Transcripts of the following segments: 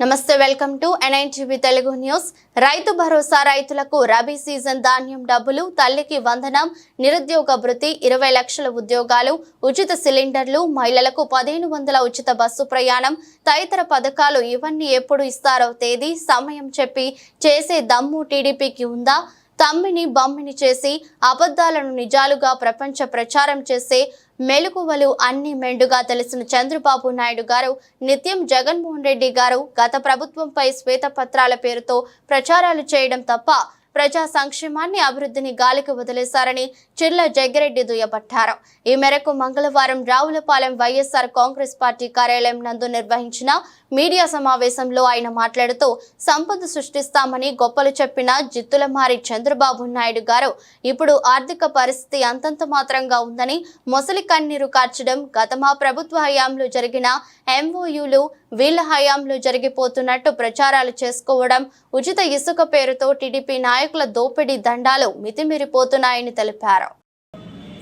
నమస్తే welcome to NITV Telugu news. Rythu Bharosa రైతులకు rabi season ధాన్యం డబ్బులు తల్లికి వందనం నిరుద్యోగ భృతి ఇరవై లక్షల ఉద్యోగాలు ఉచిత సిలిండర్లు మహిళలకు పదిహేను వందల ఉచిత బస్సు ప్రయాణం తదితర పథకాలు ఇవన్నీ ఎప్పుడు ఇస్తారో తేదీ సమయం చెప్పి చేసే దమ్ము టీడీపీకి ఉందా? తమ్మిని బమ్మిని చేసి అబద్ధాలను నిజాలుగా ప్రపంచ ప్రచారం చేసే మెలకువలు అన్ని మెండుగా తెలిసిన చంద్రబాబు నాయుడు గారు నిత్యం జగన్మోహన్ రెడ్డి గారు గత ప్రభుత్వంపై శ్వేతపత్రాల పేరుతో ప్రచారాలు చేయడం తప్ప ప్రజా సంక్షేమాన్ని అభివృద్ధిని గాలికి వదిలేశారని చిర్ల జగ్గిరెడ్డి దుయ్యబట్టారు. ఈ మేరకు మంగళవారం రావులపాలెం వైఎస్ఆర్ కాంగ్రెస్ పార్టీ కార్యాలయం నందు నిర్వహించిన మీడియా సమావేశంలో ఆయన మాట్లాడుతూ సంపద సృష్టిస్తామని గొప్పలు చెప్పిన జిత్తులమారి చంద్రబాబు నాయుడు గారు ఇప్పుడు ఆర్థిక పరిస్థితి అంతంత మాత్రంగా ఉందని మొసలి కన్నీరు కార్చడం గత మా ప్రభుత్వ హయాంలో జరిగిన ఎంఓయూలు వీళ్ళ హయాంలో జరిగిపోతున్నట్టు ప్రచారాలు చేసుకోవడం ఉచిత ఇసుక పేరుతో టీడీపీ నాయకుల దోపిడీ దండాలు మితిమీరిపోతున్నాయని తెలిపారు.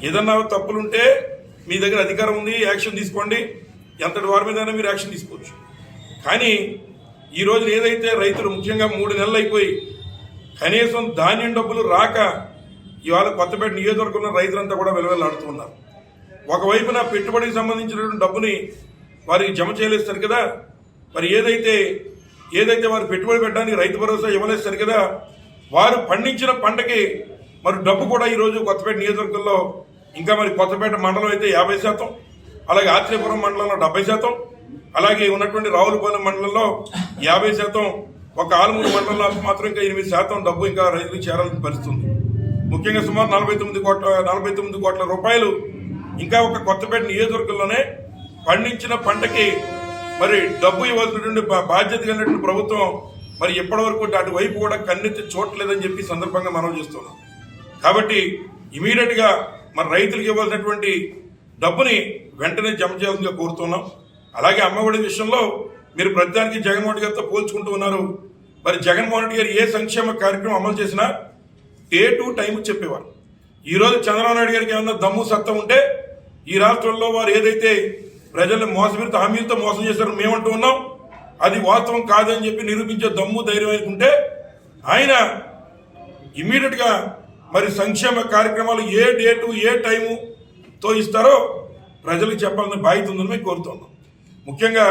ఏదన్నా తప్పులుంటే మీ దగ్గర అధికారం ఉంది యాక్షన్ తీసుకోండి. ఎంతటి వారి మీద మీరు యాక్షన్ తీసుకోవచ్చు. కానీ ఈ రోజు ఏదైతే రైతులు ముఖ్యంగా మూడు నెలలు అయిపోయి కనీసం ధాన్యం డబ్బులు రాక ఇవాళ కొత్తపేట నియోజకవర్గంలో రైతులంతా కూడా వెలువెల్లాడుతున్నారు ఒకవైపున పెట్టుబడికి సంబంధించినటువంటి డబ్బుని వారికి జమ చేయలేస్తారు కదా? మరి ఏదైతే ఏదైతే వారు పెట్టుబడి పెట్టడానికి రైతు భరోసా ఇవ్వలేస్తారు కదా? వారు పండించిన పంటకి మరి డబ్బు కూడా ఈరోజు కొత్తపేట నియోజకవర్గంలో ఇంకా మరి కొత్తపేట మండలం అయితే యాభై శాతం అలాగే ఆత్రేయపురం మండలంలో డెబ్బై శాతం అలాగే ఉన్నటువంటి రావులపాలెం మండలంలో యాభై శాతం ఒక ఆలమూరు మండలంలో మాత్రం ఇంకా ఎనిమిది శాతం డబ్బు ఇంకా రైతులకు చేరాల్సిన పరిస్థితుంది. ముఖ్యంగా సుమారు నలభై తొమ్మిది కోట్ల నలభై తొమ్మిది కోట్ల రూపాయలు ఇంకా ఒక కొత్తపేట నియోజకవర్గంలోనే పండించిన పంటకి మరి డబ్బు ఇవ్వాల్సినటువంటి బాధ్యత కలిగినటువంటి ప్రభుత్వం మరి ఇప్పటివరకు అటువైపు కూడా కన్నెత్తి చూడలేదని చెప్పి సందర్భంగా మనం చేస్తున్నాం. కాబట్టి ఇమీడియట్గా మన రైతులకు ఇవ్వాల్సినటువంటి డబ్బుని వెంటనే జమ చేయాలని కోరుతున్నాం. అలాగే అమ్మఒడి విషయంలో మీరు ప్రతిదానికి జగన్మోహన్ రెడ్డి గారితో పోల్చుకుంటూ ఉన్నారు. మరి జగన్మోహన్ రెడ్డి గారు ఏ సంక్షేమ కార్యక్రమం అమలు చేసినా డే టు టైం చెప్పేవారు. ఈరోజు చంద్రబాబు నాయుడు గారికి ఏమన్నా దమ్ము సత్తా ఉంటే ఈ రాష్ట్రంలో వారు ఏదైతే ప్రజల్ని మోసపీరిత హామీలతో మోసం చేశారు మేమంటూ ఉన్నాం. అది వాస్తవం కాదని చెప్పి నిరూపించే దమ్ము ధైర్యం అనుకుంటే ఆయన ఇమీడియట్గా మరి సంక్షేమ కార్యక్రమాలు ఏ డేటు ఏ టైముతో ఇస్తారో ప్రజలకు చెప్పాలని బాధ్యత ఉందని మేము కోరుతున్నాం ముఖ్యంగా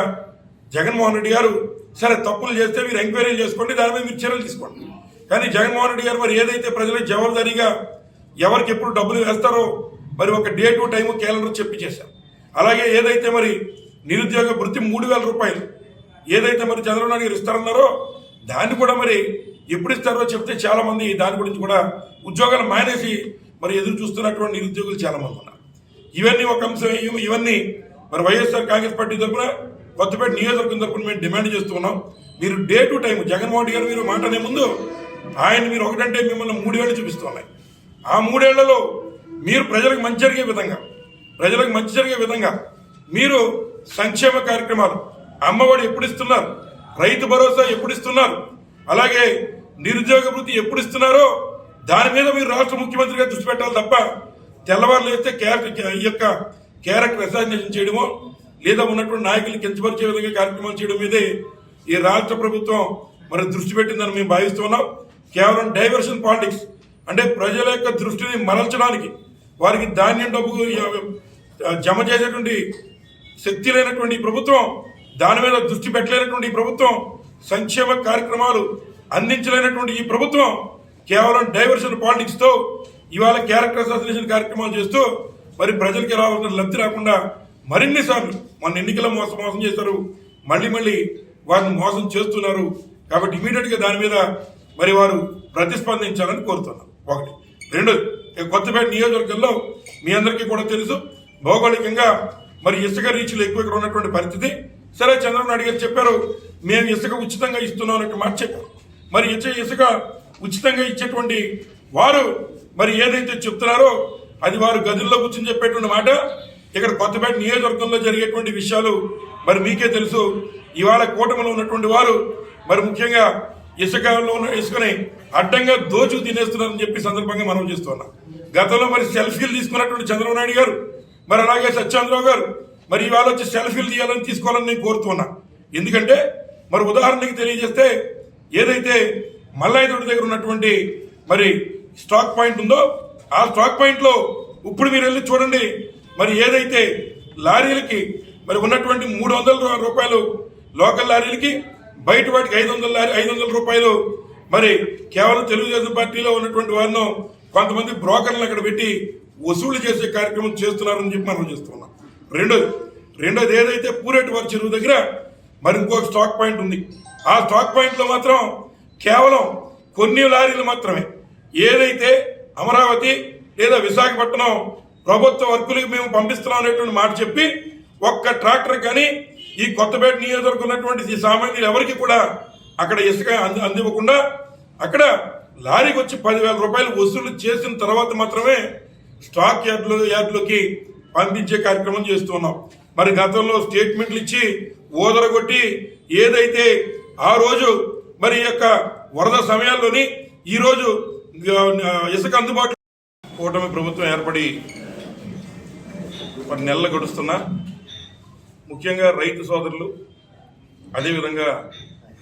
జగన్మోహన్ రెడ్డి గారు సరే తప్పులు చేస్తే మీరు ఎంక్వైరీ చేసుకోండి దానిపై మీరు చర్యలు తీసుకోండి. కానీ జగన్మోహన్ రెడ్డి గారు మరి ఏదైతే ప్రజలకు జవాబుదారీగా ఎవరికి ఎప్పుడు డబ్బులు వేస్తారో మరి ఒక డే టు టైము క్యాలెండర్ చెప్పి చేశారు. అలాగే ఏదైతే మరి నిరుద్యోగ వృత్తి మూడు వేల రూపాయలు ఏదైతే మరి చంద్రబాబు నాయుడు ఇస్తారన్నారో దాన్ని కూడా మరి ఎప్పుడు ఇస్తారో చెప్తే చాలా మంది దాని గురించి కూడా ఉద్యోగాలు మానేసి మరి ఎదురు చూస్తున్నటువంటి నిరుద్యోగులు చాలా మంది ఉన్నారు. ఇవన్నీ ఒక అంశం ఇవన్నీ మరి వైఎస్ఆర్ కాంగ్రెస్ పార్టీ తరఫున కొత్తపేట నియోజకవర్గం తరఫున మేము డిమాండ్ చేస్తున్నాం మీరు day to time Jaganmohan Reddy garu మీరు మాటనే ముందు ఆయన మీరు ఒకటంటే మిమ్మల్ని మూడేళ్ళు చూపిస్తున్నాయి ఆ మూడేళ్ళలో మీరు ప్రజలకు మంచి జరిగే విధంగా ప్రజలకు మంచి జరిగే విధంగా మీరు సంక్షేమ కార్యక్రమాలు అమ్మఒడి ఎప్పుడు ఇస్తున్నారు? రైతు భరోసా ఎప్పుడు ఇస్తున్నారు? అలాగే నిరుద్యోగ వృత్తి ఎప్పుడు ఇస్తున్నారో దాని మీద మీరు రాష్ట్ర ముఖ్యమంత్రిగా దృష్టి పెట్టాలి తప్ప తెల్లవారులు వేస్తే క్యారెక్టర్ ఈ యొక్క క్యారెక్టర్ అసాసినేషన్ చేయడమో లేదా ఉన్నటువంటి నాయకులు కించపరిచే విధంగా కార్యక్రమాలు చేయడం మీదే ఈ రాష్ట్ర ప్రభుత్వం మరి దృష్టి పెట్టిందని మేము భావిస్తున్నాం కేవలం డైవర్షన్ పాలిటిక్స్ అంటే ప్రజల యొక్క దృష్టిని మరల్చడానికి వారికి ధాన్యం డబ్బు జమ చేసేటువంటి శక్తి లేనటువంటి ప్రభుత్వం దాని మీద దృష్టి పెట్టలేనటువంటి ప్రభుత్వం సంక్షేమ కార్యక్రమాలు అందించలేనటువంటి ఈ ప్రభుత్వం కేవలం డైవర్షన్ పాలిటిక్స్తో ఇవాళ క్యారెక్టర్ అసోసియేషన్ కార్యక్రమాలు చేస్తూ మరి ప్రజలకి రావాల్సిన లబ్ధి రాకుండా మరిన్ని సార్లు మన ఎన్నికల మోసం మోసం చేశారు. మళ్ళీ మళ్ళీ వారిని మోసం చేస్తున్నారు. కాబట్టి ఇమీడియట్గా దాని మీద మరి వారు ప్రతిస్పందించాలని కోరుతున్నాం. ఒకటి. రెండు కొత్తపేట నియోజకవర్గంలో మీ అందరికీ కూడా తెలుసు భౌగోళికంగా మరి ఇసుక రీచ్లు ఎక్కువ ఇక్కడ ఉన్నటువంటి పరిస్థితి. సరే చంద్రబాబు నాయుడు గారు చెప్పారు మేము ఇసుక ఉచితంగా ఇస్తున్నాం అన్నట్టు మాట చెప్పారు. మరి ఇచ్చే ఇసుక ఉచితంగా ఇచ్చేటువంటి వారు మరి ఏదైతే చెప్తున్నారో అది వారు గదుల్లో కూర్చొని చెప్పేటువంటి మాట. ఇక్కడ కొత్తపేట నియోజకవర్గంలో జరిగేటువంటి విషయాలు మరి మీకే తెలుసు. ఇవాళ కూటమిలో ఉన్నటువంటి వారు మరి ముఖ్యంగా ఇసుకలో ఉన్న ఇసుకని అడ్డంగా దోచు తినేస్తున్నారని చెప్పి సందర్భంగా మనం చేస్తున్నాం గతంలో మరి సెల్ఫీలు తీసుకున్నటువంటి చంద్రబాబు నాయుడు గారు మరి అలాగే సత్యేంద్రరావు గారు మరి ఇవాళ వచ్చి సెల్ఫీలు తీయాలని తీసుకోవాలని నేను కోరుతున్నా. ఎందుకంటే మరి ఉదాహరణకి తెలియజేస్తే ఏదైతే మల్లాయుధుడి దగ్గర ఉన్నటువంటి మరి స్టాక్ పాయింట్ ఉందో ఆ స్టాక్ పాయింట్లో ఇప్పుడు మీరు వెళ్ళి చూడండి మరి ఏదైతే లారీలకి మరి ఉన్నటువంటి మూడు వందల రూపాయలు లోకల్ లారీలకి బయట వాటికి ఐదు వందల లారీ ఐదు వందల రూపాయలు మరి కేవలం తెలుగుదేశం పార్టీలో ఉన్నటువంటి వారిను కొంతమంది బ్రోకర్లను అక్కడ పెట్టి వసూలు చేసే కార్యక్రమం చేస్తున్నారని చెప్పి మనం చేస్తున్నాం. రెండోది రెండోది ఏదైతే పూరేటి వారి చెరువు దగ్గర మరి ఇంకొక స్టాక్ పాయింట్ ఉంది. ఆ స్టాక్ పాయింట్లో మాత్రం కేవలం కొన్ని లారీలు మాత్రమే. ఏదైతే అమరావతి లేదా విశాఖపట్నం ప్రభుత్వ వర్కులకి మేము పంపిస్తున్నాం అనేటువంటి మాట చెప్పి ఒక్క ట్రాక్టర్ కానీ ఈ కొత్తపేట నియోజకవర్గం ఉన్నటువంటి ఈ సామాన్యులు ఎవరికి కూడా అక్కడ ఇసుక అంది అందివ్వకుండా అక్కడ లారీకి వచ్చి పదివేల రూపాయలు వసూలు చేసిన తర్వాత మాత్రమే స్టాక్ యార్డులు యార్డులోకి పంపించే కార్యక్రమం చేస్తున్నాం. మరి గతంలో స్టేట్మెంట్లు ఇచ్చి ఓదరగొట్టి ఏదైతే ఆ రోజు మరి యొక్క వరద సమయాల్లోని ఈరోజు ఇసుక అందుబాటు కూటమి ప్రభుత్వం ఏర్పడి కొన్ని నెలలు గడుస్తున్నా. ముఖ్యంగా రైతు సోదరులు అదేవిధంగా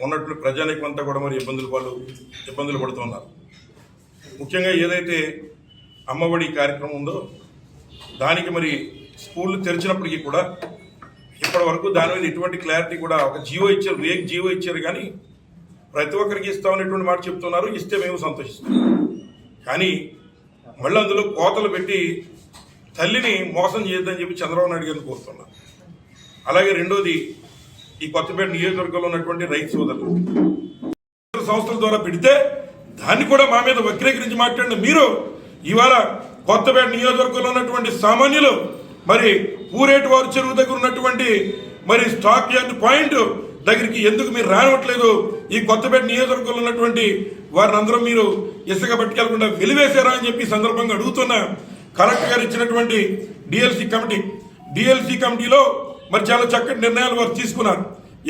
ఉన్నట్లు ప్రజానికమంతా కూడా మరి ఇబ్బందులు పాలు ఇబ్బందులు పడుతున్నారు. ముఖ్యంగా ఏదైతే అమ్మఒడి కార్యక్రమం ఉందో దానికి మరి స్కూళ్ళు తెరిచినప్పటికీ కూడా ఇప్పటి వరకు దాని మీద ఎటువంటి క్లారిటీ కూడా ఒక జీవో ఇచ్చారు వేగ్ జీవో ఇచ్చారు కానీ ప్రతి ఒక్కరికి ఇస్తామనేటువంటి మాట చెప్తున్నారు ఇస్తే మేము సంతోషిస్తాం. కానీ మళ్ళీ అందులో కోతలు పెట్టి తల్లిని మోసం చేయొద్దని చెప్పి చంద్రబాబు నాయుడు గారిని కోరుతున్నాను అలాగే రెండోది ఈ కొత్తపేట నియోజకవర్గంలో ఉన్నటువంటి రైతు సోదరులు. సంస్థల ద్వారా పెడితే దాన్ని కూడా మా మీద వక్రీకరించి మాట్లాడిన మీరు ఇవాళ కొత్తపేట నియోజకవర్గంలో ఉన్నటువంటి సామాన్యులు మరి ఊరేటి వారు చెరువు దగ్గర ఉన్నటువంటి మరి స్టాక్ యార్డ్ పాయింట్ దగ్గరికి ఎందుకు మీరు రానివ్వట్లేదు? ఈ కొత్తపేట నియోజకవర్గంలో ఉన్నటువంటి వారిని అందరూ మీరు ఇసుక పట్టుకెళ్ళకుండా వెలివేశారా అని చెప్పి సందర్భంగా అడుగుతున్నా. కలెక్టర్ గారు ఇచ్చినటువంటి డిఎల్సి కమిటీ డిఎల్సి కమిటీలో మరి చాలా చక్కటి నిర్ణయాలు వారు తీసుకున్నారు.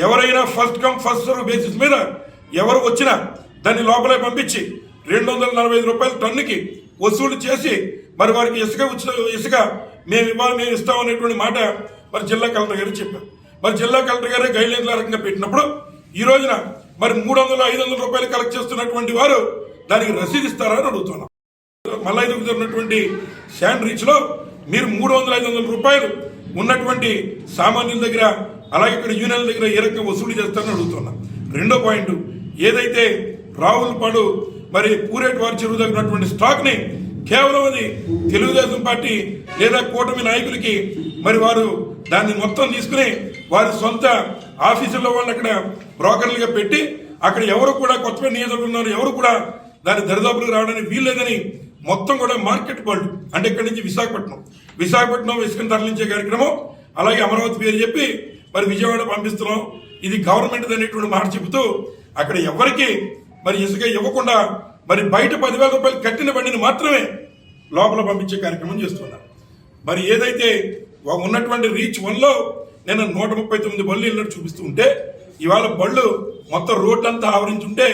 ఎవరైనా first come first serve basis మీద ఎవరు వచ్చినా దాన్ని లోపలే పంపించి రెండు వందల నలభై ఐదు రూపాయల టన్నుకి వసూలు చేసి మరి వారికి ఇసుక ఉచిత ఇసుక మేము ఇవ్వాలి మేము ఇస్తాం అనేటువంటి మాట మరి జిల్లా కలెక్టర్ గారు చెప్పారు. మరి జిల్లా కలెక్టర్ గారే గైడ్లైన్ల రకంగా పెట్టినప్పుడు ఈ రోజున మరి మూడు వందలు ఐదు వందల రూపాయలు కలెక్ట్ చేస్తున్నటువంటి వారు దానికి రసీదు ఇస్తారని అని అడుగుతున్నాం. మళ్ళీ ఉన్నటువంటి శాండ్ రీచ్లో మీరు మూడు వందల ఐదు వందల రూపాయలు ఉన్నటువంటి సామాన్యుల దగ్గర అలాగే ఇక్కడ యూనియన్ల దగ్గర ఏ రకంగా వసూలు చేస్తారని అడుగుతున్నాం. రెండో పాయింట్ ఏదైతే రావులపాడు మరి పూరేటి వారి చెరువు దగ్గర ఉన్నటువంటి స్టాక్ని కేవలం అది తెలుగుదేశం పార్టీ లేదా కూటమి నాయకులకి మరి వారు దాన్ని మొత్తం తీసుకుని వారి సొంత ఆఫీసుల్లో వాళ్ళు అక్కడ బ్రోకర్లుగా పెట్టి అక్కడ ఎవరు కూడా కొత్తపేట నియోజకవర్గంలో ఎవరు కూడా దాని దరిదాపులకు రావడానికి వీల్లేదని మొత్తం కూడా మార్కెట్ వరల్డ్ అంటే ఇక్కడి నుంచి విశాఖపట్నం. విశాఖపట్నం ఇసుకను తరలించే కార్యక్రమం అలాగే అమరావతి పేరు చెప్పి మరి విజయవాడ పంపిస్తున్నాం. ఇది గవర్నమెంట్ అనేటువంటి మాట చెబుతూ అక్కడ ఎవరికి మరి ఇసుక ఇవ్వకుండా మరి బయట పదివేల రూపాయలు కట్టిన బండిని మాత్రమే లోపల పంపించే కార్యక్రమం చేస్తున్నారు మరి ఏదైతే ఉన్నటువంటి రీచ్ వన్లో నేను నూట ముప్పై తొమ్మిది బళ్ళు వెళ్ళినట్టు చూపిస్తూ ఉంటే ఇవాళ బళ్ళు మొత్తం రోడ్ అంతా ఆవరించుంటే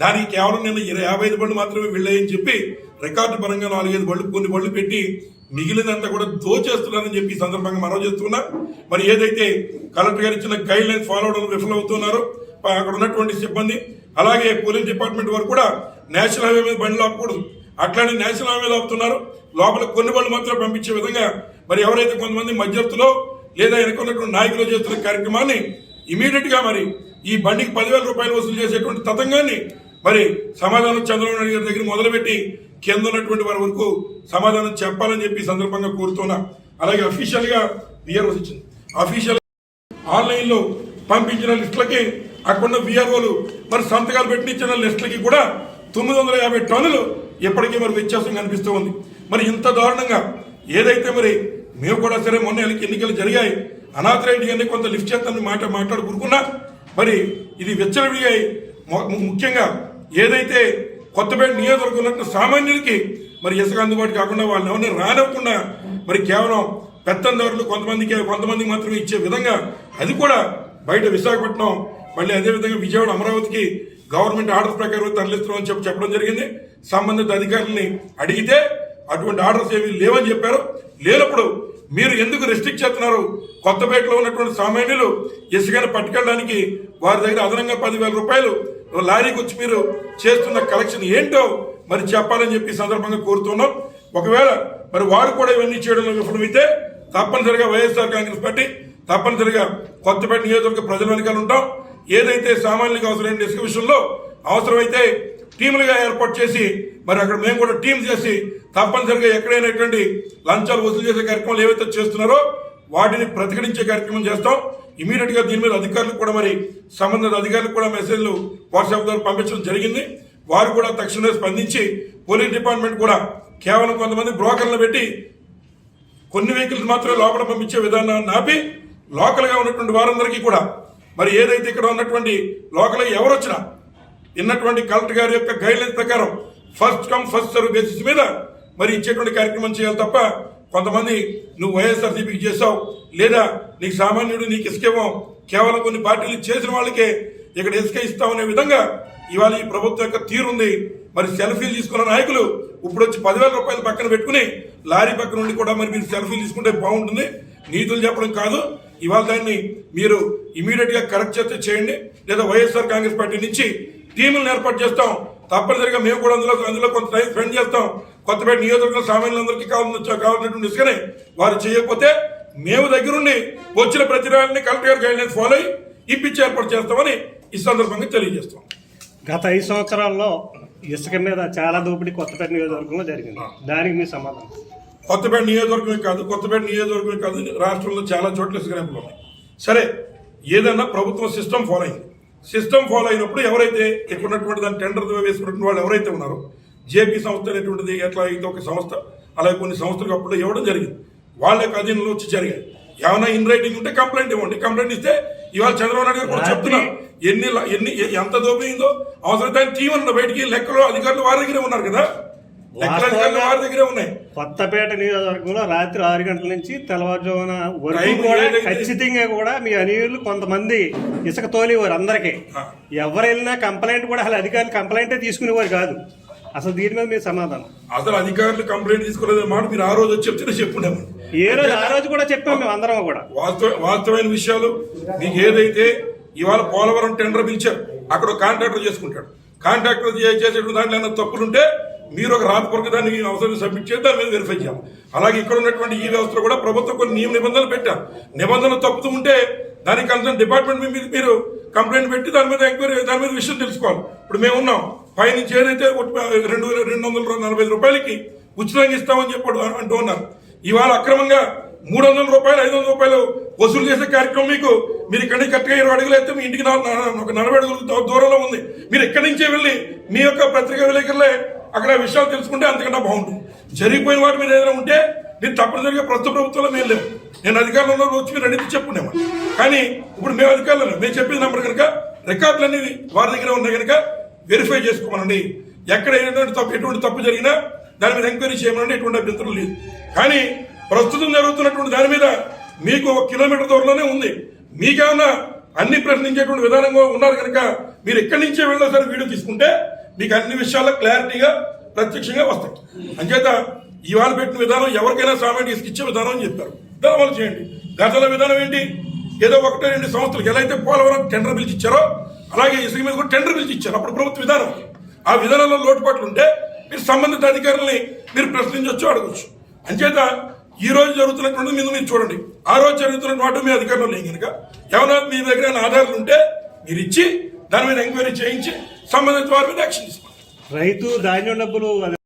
దానికి కేవలం నేను ఇరవై యాభై ఐదు బళ్ళు మాత్రమే వెళ్ళాయని చెప్పి రికార్డు పరంగా నాలుగైదు బళ్ళు కొన్ని బళ్ళు పెట్టి మిగిలినంతా కూడా దోచేస్తున్నారని చెప్పి ఈ సందర్భంగా మనవి చేస్తున్నా. మరి ఏదైతే కలెక్టర్ గారు ఇచ్చిన గైడ్ లైన్స్ ఫాలో అవడం విఫలమవుతున్నారో అక్కడ ఉన్నటువంటి సిబ్బంది అలాగే పోలీస్ డిపార్ట్మెంట్ వారు కూడా నేషనల్ హైవే మీద బండ్లు ఆపకూడదు. అట్లానే నేషనల్ హైవే ఆపుతున్నారు. లోపల కొన్ని బండ్లు మాత్రం పంపించే విధంగా మరి ఎవరైతే కొంతమంది మధ్యస్థులో లేదా వెనుకున్నటువంటి నాయకులు చేస్తున్న కార్యక్రమాన్ని ఇమీడియట్గా మరి ఈ బండికి పదివేల రూపాయలు వసూలు చేసేటువంటి తతంగాన్ని మరి సమాధానం చంద్రబాబు నాయుడు గారి దగ్గర మొదలుపెట్టి కింద ఉన్నటువంటి వారి వరకు సమాధానం చెప్పాలని చెప్పి సందర్భంగా కోరుతున్నా. అలాగే అఫీషియల్గా విఆర్ఓస్ ఇచ్చింది అఫీషియల్ ఆన్లైన్లో పంపించిన లిస్టులకి అక్కడున్న విఆర్ఓలు మరి సంతకాలు పెట్టిన లిస్టులకి కూడా తొమ్మిది వందల యాభై టన్నులు ఇప్పటికీ మరి వ్యత్యాసం కనిపిస్తూ ఉంది. మరి ఇంత దారుణంగా ఏదైతే మరి మేము కూడా సరే మొన్న ఎన్నికలు జరిగాయి అనాథరైట్ గారిని కొంత లిఫ్ట్ చేస్తామని మాట మాట్లాడుకున్నా మరి ఇది విచ్చలవిడిగాయి ముఖ్యంగా ఏదైతే కొత్తపేట నియోజకవర్గం సామాన్యులకి మరి ఇసుక అందుబాటు కాకుండా వాళ్ళని ఎవరిని రానివ్వకుండా మరి కేవలం పెత్తందారులు కొంతమందికి కొంతమందికి మాత్రమే ఇచ్చే విధంగా అది కూడా బయట విశాఖపట్నం మళ్ళీ అదేవిధంగా విజయవాడ అమరావతికి గవర్నమెంట్ ఆర్డర్ ప్రకారం తరలిస్తున్నామని చెప్పి చెప్పడం జరిగింది. సంబంధిత అధికారులని అడిగితే అటువంటి ఆర్డర్స్ ఏమీ లేవని చెప్పారు. లేనప్పుడు మీరు ఎందుకు రెస్ట్రిక్ట్ చేస్తున్నారు? కొత్తపేటలో ఉన్నటువంటి సామాన్యులు ఇసుకను పట్టుకెళ్ళడానికి వారి దగ్గర అదనంగా పదివేల రూపాయలు లారీకి వచ్చి మీరు చేస్తున్న కలెక్షన్ ఏంటో మరి చెప్పాలని చెప్పి సందర్భంగా కోరుతున్నాం. ఒకవేళ మరి వారు కూడా ఇవన్నీ చేయడంలో విఫలమైతే తప్పనిసరిగా వైఎస్ఆర్ కాంగ్రెస్ పార్టీ తప్పనిసరిగా కొత్తపేట నియోజకవర్గ ప్రజల వెనకాల ఉంటాం. ఏదైతే సామాన్యులకు అవసరమైన ఇసుక విషయంలో అవసరమైతే టీములుగా ఏర్పాటు చేసి మరి అక్కడ మేము కూడా టీం చేసి తప్పనిసరిగా ఎక్కడైనటువంటి లంచాలు వసూలు చేసే కార్యక్రమాలు ఏవైతే చేస్తున్నారో వాటిని ప్రతిఘటించే కార్యక్రమం చేస్తాం. ఇమీడియట్గా దీని మీద అధికారులకు కూడా మరి సంబంధిత అధికారులకు కూడా మెసేజ్లు వాట్సాప్ ద్వారా పంపించడం జరిగింది. వారు కూడా తక్షణమే స్పందించి పోలీస్ డిపార్ట్మెంట్ కూడా కేవలం కొంతమంది బ్రోకర్లను పెట్టి కొన్ని వెహికల్స్ మాత్రమే లోపల పంపించే విధానాన్ని ఆపి లోకల్గా ఉన్నటువంటి వారందరికీ కూడా మరి ఏదైతే ఇక్కడ ఉన్నటువంటి లోకల్ ఎవరు వచ్చినా విన్నటువంటి కలెక్టర్ గారి యొక్క గైడ్లైన్స్ ప్రకారం first come first serve basis మీద మరి ఇచ్చేటువంటి కార్యక్రమం చేయాలి తప్ప కొంతమంది నువ్వు వైఎస్ఆర్సీపీకి చేసావు లేదా నీకు సామాన్యుడు నీకు ఇసుకేమో కేవలం కొన్ని పార్టీలు చేసిన వాళ్ళకే ఇక్కడ ఇసుక ఇస్తామనే విధంగా ఇవాళ ఈ ప్రభుత్వం యొక్క తీరుంది మరి సెల్ఫీలు తీసుకున్న నాయకులు ఇప్పుడు వచ్చి పదివేల రూపాయలు పక్కన పెట్టుకుని లారీ పక్కన ఉండి కూడా మరి మీరు సెల్ఫీలు తీసుకుంటే బాగుంటుంది. నీతులు చెప్పడం కాదు. ఇవాళ దాన్ని మీరు ఇమీడియట్గా కరెక్ట్ చేస్తే చేయండి. లేదా వైఎస్ఆర్ కాంగ్రెస్ పార్టీ నుంచి టీములను ఏర్పాటు చేస్తాం. తప్పనిసరిగా మేము కూడా అందులో అందులో కొంత టైం స్పెండ్ చేస్తాం. కొత్తపేట నియోజకవర్గం సామాన్యులందరికీ కావాల్సిన కావాల్సినటువంటి ఇసుకనే వారు చేయకపోతే మేము దగ్గరుండి వచ్చిన ప్రతి రాళ్ళని కలెక్టర్ గైడ్లైన్స్ ఫాలో అయ్యి ఇప్పించి ఏర్పాటు చేస్తామని ఈ సందర్భంగా తెలియజేస్తాం. గత ఐదు సంవత్సరాల్లో ఇసుక మీద చాలా దోపిడీ కొత్తపేట నియోజకవర్గంలో జరిగింది. దానికి మీ సమాధానం. కొత్తపేట నియోజకవర్గమే కాదు కొత్తపేట నియోజకవర్గమే కాదు రాష్ట్రంలో చాలా చోట్ల ఇసుకరేపులు ఉన్నాయి. సరే ఏదన్నా ప్రభుత్వం సిస్టమ్ ఫాలో అయింది. సిస్టమ్ ఫాలో అయినప్పుడు ఎవరైతే ఇక్కడ ఉన్నటువంటి దాని టెండర్ వేసుకున్నటువంటి వాళ్ళు ఎవరైతే ఉన్నారో జేపీ సంస్థ అనేటువంటిది ఎట్లా అయితే ఒక సంస్థ అలాగే కొన్ని సంస్థలకు అప్పుడు ఇవ్వడం జరిగింది. వాళ్ళ యొక్క అధీనంలో వచ్చి జరిగాయి. ఏమైనా ఇన్ రైటింగ్ ఉంటే కంప్లైంట్ ఇవ్వండి. కంప్లైంట్ ఇస్తే ఇవాళ చంద్రబాబు నాయుడు గారు కూడా చెప్తున్నాం ఎన్ని ఎన్ని ఎంత దోపిడిందో అవసరమైతే ఆయన తీవన్న బయటికి లెక్కలు అధికారులు వారి దగ్గరే ఉన్నారు కదా. కొత్తపేట నియోజకవర్గంలో రాత్రి ఆరు గంటల నుంచి తెల్లవారుజామున వరకు కూడా ఖచ్చితంగా కూడా మీ అనుయులు కొంతమంది ఇసుక తోలేవారు అందరికీ. ఎవరు వెళ్ళినా కంప్లైంట్ కూడా అసలు అధికారులు కంప్లైంటే తీసుకునేవారు కాదు. అసలు దీని మీద మీ సమాధానం? అసలు అధికారులు కంప్లైంట్ తీసుకోలేదు మాట మీరు ఆ రోజు వచ్చి చెప్తే చెప్పుండేమో ఏ రోజు? ఆ రోజు కూడా చెప్పాం మేము అందరం కూడా. వాస్తవ వాస్తవమైన విషయాలు మీకు ఏదైతే ఇవాళ పోలవరం టెండర్ పిలిచారు అక్కడ కాంట్రాక్టర్ చేసుకుంటాడు. కాంట్రాక్టర్ చేసేటువంటి దాంట్లో ఏమైనా తప్పులుంటే మీరు ఒక రాతపూర్వక దాన్ని అవసరం సబ్మిట్ చేసి దాని మీద వెరిఫై చేయాలి. అలాగే ఇక్కడ ఉన్నటువంటి ఈ వ్యవస్థలో కూడా ప్రభుత్వం కొన్ని నియమ నిబంధనలు పెట్టారు. నిబంధనలు తప్పుతూ ఉంటే దానికి కన్సర్న్ డిపార్ట్మెంట్ మీద మీరు కంప్లైంట్ పెట్టి దాని మీద ఎంక్వైరీ దాని మీద విషయం తెలుసుకోవాలి. ఇప్పుడు మేము ఉన్నాం. పైనుంచి ఏదైతే రెండు వేల రెండు వందల నలభై రూపాయలకి ఉచితంగా ఇస్తామని చెప్పాడు అంటూ ఉన్నారు. ఇవాళ అక్రమంగా మూడు వందల రూపాయలు ఐదు వందల రూపాయలు వసూలు చేసే కార్యక్రమం మీకు మీరు ఇక్కడి నుంచి కరెక్ట్గా ఇరవై అడుగులు అయితే మీ ఇంటికి ఒక నలభై అడుగులు దూరంలో ఉంది. మీరు ఇక్కడి నుంచే వెళ్ళి మీ యొక్క పత్రికా విలేకరులే అక్కడ విషయాలు తెలుసుకుంటే అంతకన్నా బాగుంటుంది జరిగిపోయిన వాటి మీద ఏదైనా ఉంటే మీరు తప్పనిసరిగా ప్రస్తుత ప్రభుత్వంలో మేము లేవు నేను అధికారంలో వచ్చి మీరు అడిగితే చెప్పుకునేవాడు కానీ ఇప్పుడు మేము అధికారులు మేము చెప్పిన నెంబర్ కనుక రికార్డులన్నీ వారి దగ్గర ఉన్నాయి కనుక వెరిఫై చేసుకోమనండి. ఎక్కడ ఏంటంటే తప్పు ఎటువంటి తప్పు జరిగినా దాని మీద ఎంక్వైరీ చేయమనండి. ఎటువంటి అభ్యంతరం లేదు. కానీ ప్రస్తుతం జరుగుతున్నటువంటి దాని మీద మీకు ఒక కిలోమీటర్ దూరంలోనే ఉంది. మీకేమన్నా అన్ని ప్రశ్నించేటువంటి విధానంగా ఉన్నారు కనుక మీరు ఎక్కడి నుంచే వెళ్ళినా సరే వీడియో తీసుకుంటే మీకు అన్ని విషయాల్లో క్లారిటీగా ప్రత్యక్షంగా వస్తాయి. అంచేత ఇవాళ పెట్టిన విధానం ఎవరికైనా సామాన్య ఇచ్చే విధానం అని చెప్పారు దాని చేయండి. గతంలో విధానం ఏంటి? ఏదో ఒకటి రెండు సంస్థలకు ఎలా అయితే పోలవరం టెండర్ పిలిచి ఇచ్చారో అలాగే ఇసుక మీద కూడా టెండర్ పిలిచి ఇచ్చారు. అప్పుడు ప్రభుత్వ విధానం. ఆ విధానంలో లోటుపాట్లు ఉంటే మీరు సంబంధిత అధికారులని మీరు ప్రశ్నించవచ్చు అడగవచ్చు అంచేత ఈ రోజు జరుగుతున్నటువంటి మీద మీరు చూడండి. ఆ రోజు జరుగుతున్న వాటి మీ అధికారులు లేని కనుక ఏమైనా మీ దగ్గర ఆధారాలు ఉంటే మీరు ఇచ్చి దాని మీద ఎంక్వైరీ చేయించి సంబంధిత వారి మీద యాక్షన్ రైతు ధాన్యం డబ్బులు